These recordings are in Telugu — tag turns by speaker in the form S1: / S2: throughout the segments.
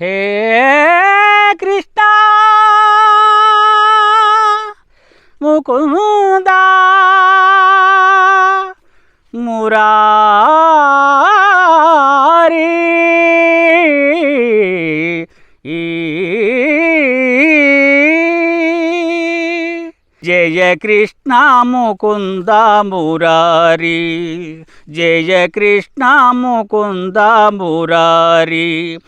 S1: హే కృష్ణ! ముకుందా మురారి! జయ కృష్ణ ముకుంద మురారి! జయ కృష్ణ ముకుంద మురారి!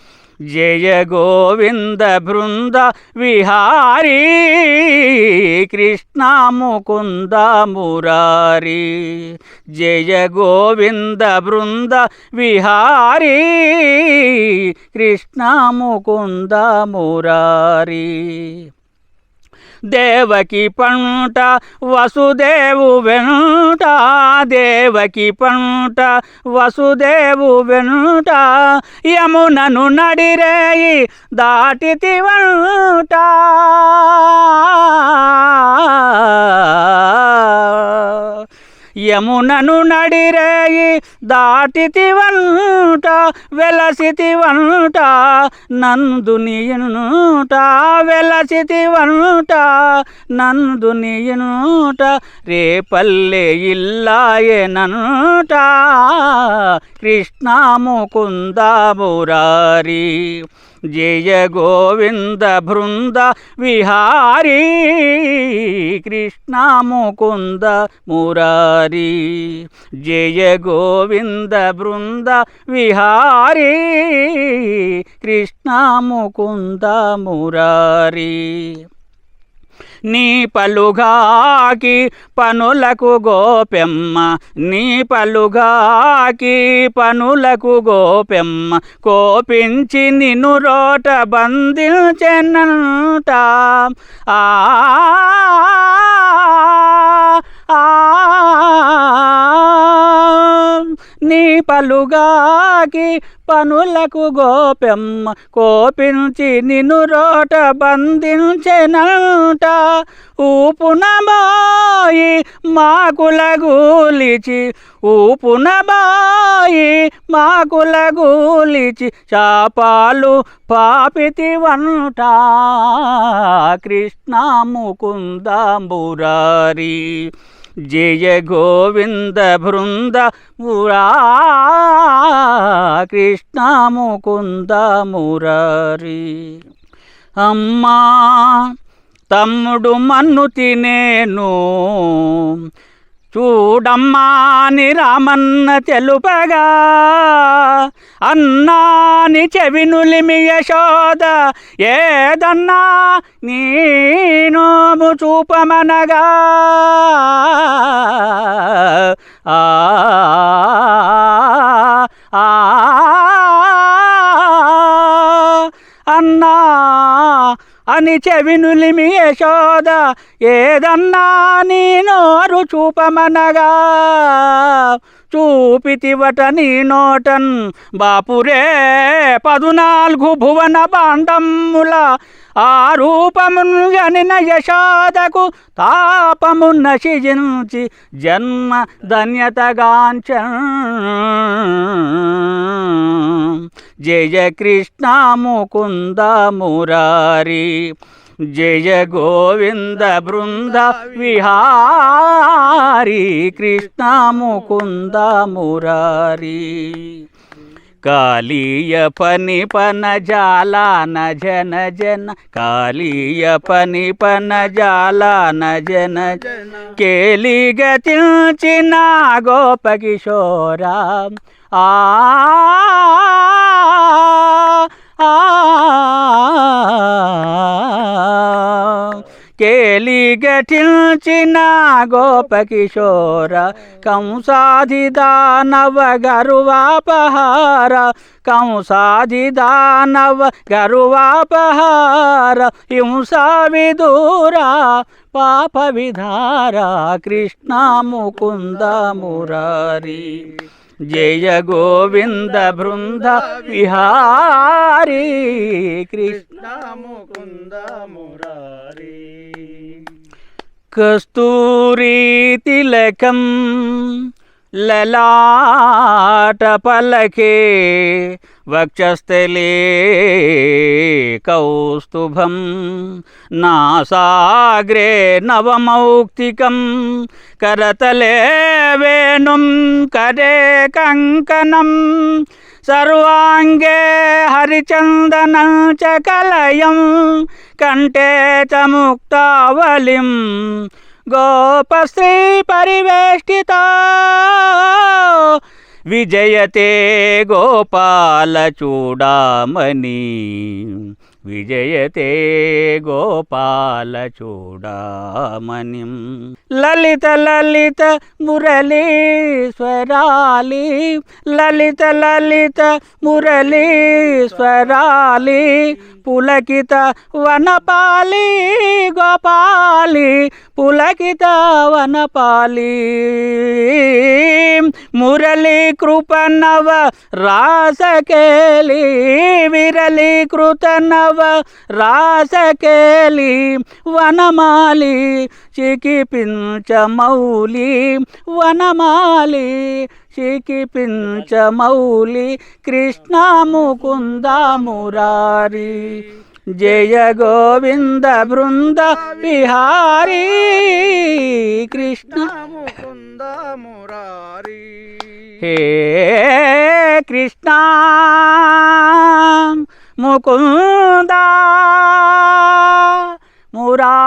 S1: జయ గోవింద బృంద విహారీ కృష్ణ ముకుంద మురారి. జయ గోవింద బృంద విహారీ కృష్ణ ముకుంద మురారి. దేవకి పంట వసుదేవు వెనుట. దేవకి పంట వసుదేవు వెనుట. యమునను నడిరేయి దాటితి యమునను నడిరేయి దాటితి వంట వెలసితి వంట నందునియునుట వెలసితి వంట నందునియునుట రేపల్లె ఇల్లాయనంట కృష్ణ ముకుంద మురారి జయ గోవింద బృంద విహారీ కృష్ణ ముకుంద మురారి. జయ గోవింద బృంద విహారీ. కృష్ణ ముకుంద మురారి. నీ పలుగాకి పనులకు గోపెమ్మ నీ పలుగాకి పనులకు గోపెమ్మ కోపించి నిన్ను రోట బంధించెనంట. ఆ పలుగాకి పనులకు గోపెమ్మ కోపించి నిన్ను రోట బంధించెనంట. ఊపునబాయి మాకుల గూలిచి ఊపునబాయి మాకుల గూలిచి చాపాలు పాపితి వంట కృష్ణ ముకుందాంబురారి జయ గోవింద బృంద కృష్ణ ముకుంద మురారి. అమ్మా తమ్ముడు మన్ను తినేను చూడమ్మా అని రామన్న తెలుపగా. అన్నాని చెవినులిమి యశోద ఏదన్నా నీనోము చూపమనగా. ఆ ఆ అన్నా అని చెవినులిమి యశోద ఏదన్నా నీ నోరు చూపమనగా. చూపితివట నీ నోటన్. బాపురే పదునాలుగు భువన బాండమ్ముల ఆ రూపమును జనిన యశాదకు తాపము నశించి జన్మ ధన్యతగాంచ జయ కృష్ణ ముకుంద మురారి. జయ గోవింద బృంద విహారీ కృష్ణ ముకుంద మురారి. కాళీయ పని పన జాలాన జన జన. కాళీయ పని పన జాలాన జన కేలి గతించిన గోపకిశోరా ఆ ఆ కేలి గఠించిన గోపకిశోర కంసాధి దానవ గరువాపహార కంసాధి దానవ గరువాపహార హింసా విదూరా పాప విధార కృష్ణ ముకుంద మురారి జయ గోవింద బృంద విహారీ కృష్ణ
S2: ముకుంద మురారి.
S1: కస్తూరీతిలకం లలాట పలకే వక్షస్థలే కౌస్తుభం నాసాగ్రే నవమౌక్తికం కరతలే వేణుం కరే కంకణం సర్వాంగే హరిచందనం చ కలయం కంటే చ ముక్తావలిం గోపశ్రీ పరివేష్టిత. విజయతే గోపాల చూడామణి. విజయతే గోపాల చూడమణి లలిత లలిత మురళీశ్వరాలి. లలిత లలిత మురళీశ్వరాలి. పులకిత వనపాలి గోపాలి. పులకిత వనపాలి. మురళీ కృపణవ రాసకేలి. విరళీకృత నవ రాసకేలి వనమాలి చికిపించ మౌలి వనమాలి చికిపించ మౌలి కృష్ణ ముకుంద మురారి జయ గోవింద బృంద విహారీ కృష్ణ
S2: ముకుంద మురారి
S1: హే కృష్ణ ముకుంద మురారీ